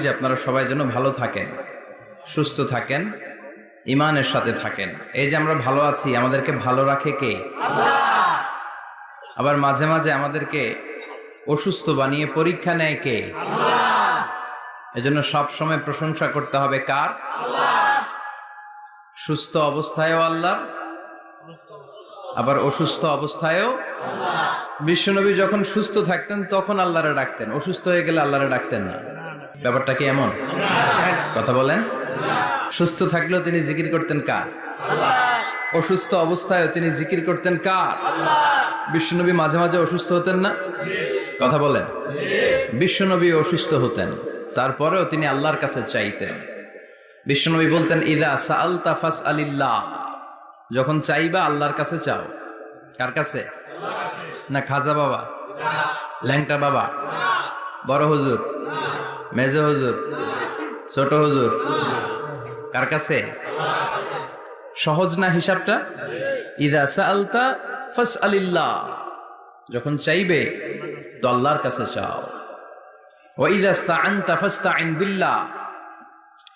যে আপনারা সবাই যেন ভালো থাকেন সুস্থ থাকেন ইমানের সাথে থাকেন। এই যে আমরা ভালো আছি আমাদেরকে ভালো রাখে কে? আবার মাঝে মাঝে আমাদেরকে অসুস্থ বানিয়ে পরীক্ষা নেয় কে? এজন্য সব সময় প্রশংসা করতে হবে কার? সুস্থ অবস্থায়ও আল্লাহ আবার অসুস্থ অবস্থায়ও বিশ্বনবী যখন সুস্থ থাকতেন তখন আল্লাহরে ডাকতেন। অসুস্থ হয়ে গেলে আল্লাহরে ডাকতেন না। ব্যাপারটা কি এমন? কথা বলেন। সুস্থ থাকলেও তিনি জিকির করতেন কার? অসুস্থ অবস্থায় তিনি জিকির করতেন কার? বিশ্বনবী মাঝে মাঝে অসুস্থ হতেন না? কথা বলেন। বিশ্বনবী অসুস্থ হতেন, তারপরেও তিনি আল্লাহর কাছে চাইতেন। বিশ্বনবী বলতেন, ইদা সাআলতা ফাস আলিল্লাহ যখন চাইবা আল্লাহর কাছে চাও। কার কাছে? না খাজা বাবা? ল্যাংটা বাবা? বড় হুজুর? মেজো হুজুর, ছোট হুজুর, কার কাছে? সহজ না হিসাবটা? ইদা সাআলতা ফাস আলিল্লাহ যখন চাইবে তো আল্লাহর কাছে চাও। ও ইদা স্তাআনতা ফাস্তাইন বিল্লাহ।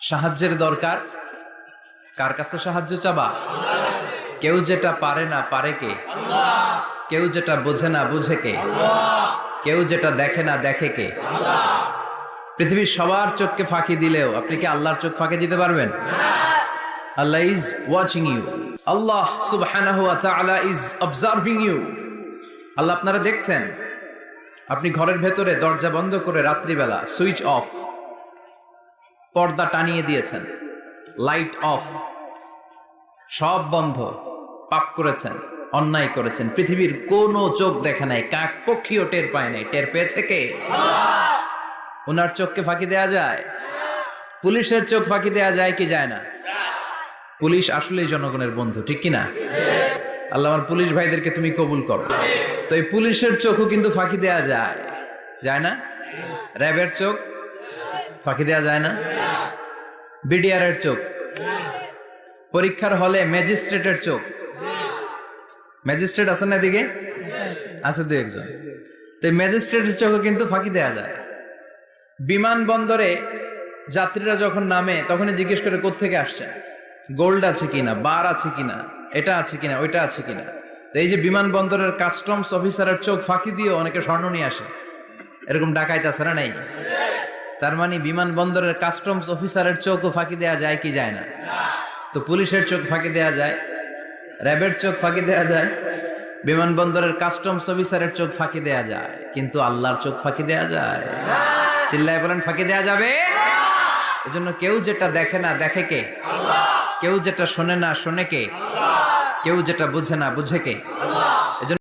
সাহায্যের দরকার? কার কাছে সাহায্য চাবা? কেউ যেটা পারে না, পারে কে? কেউ যেটা বোঝে না, বুঝে কে? কেউ যেটা দেখে না, দেখে কে? পৃথিবীর সবার চোখকে ফাঁকি দিলেও আপনি কি আল্লাহর চোখ ফাঁকি দিতে পারবেন? Allah is watching you Allah সুবহানাহু ওয়া তাআলা ইজ অবজার্ভিং ইউ আল্লাহ আপনারা দেখছেন? আপনি ঘরের ভেতরে দরজা বন্ধ করে রাত্রিবেলা সুইচ অফ, পর্দা টানিয়ে দিয়েছেন, লাইট অফ, সব বন্ধ পাপ করেছেন, অন্যায় করেছেন। পৃথিবীর কোনো চোখ দেখে নাই কাক পক্ষীও টের পায় নাই। টের পেয়েছে কে? ওনার চোখকে ফাঁকি দেয়া যায়? পুলিশের চোখ ফাঁকি দেয়া যায় কি যায় না? পুলিশ আসলেই জনগণের বন্ধু, ঠিক কি না আল্লাহ আমার পুলিশ ভাইদেরকে তুমি কবুল করো। তো এই পুলিশের চোখও কিন্তু ফাঁকি দেয়া যায়। যায় না? র্যাবের চোখ ফাঁকি দেয়া যায় না? বিডিআরের চোখ পরীক্ষার হলে ম্যাজিস্ট্রেটের চোখ। ম্যাজিস্ট্রেট আছেন না এদিকে? আছে দু একজন। তো ম্যাজিস্ট্রেটের চোখে কিন্তু ফাঁকি দেয়া যায়। বিমানবন্দরে যাত্রীরা যখন নামে, তখনই জিজ্ঞেস করে কোত্থেকে আসছে? গোল্ড আছে কিনা? বার আছে কিনা? এটা আছে কিনা? ওইটা আছে কিনা? তো এই যে বিমানবন্দরের কাস্টমস অফিসারের চোখ ফাঁকি দিয়ে অনেকে স্বর্ণ নিয়ে আসে। এরকম ডাকাইতে আছে না নাই? তার মানে বিমানবন্দরের কাস্টমস অফিসারের চোখও ফাঁকি দেওয়া যায় কি যায় না? তো পুলিশের চোখ ফাঁকি দেওয়া যায়, র্যাবের চোখ ফাঁকি দেওয়া যায়, বিমানবন্দরের কাস্টমস অফিসারের চোখ ফাঁকি দেওয়া যায়। কিন্তু আল্লাহর চোখ ফাঁকি দেওয়া যায়। চিল্লায় বলেন ফাঁকি দেয়া যাবে? এজন্য কেউ যেটা দেখে না দেখে কে? কেউ যেটা শোনে না শোনে কে? কেউ যেটা বুঝে না বুঝে কে?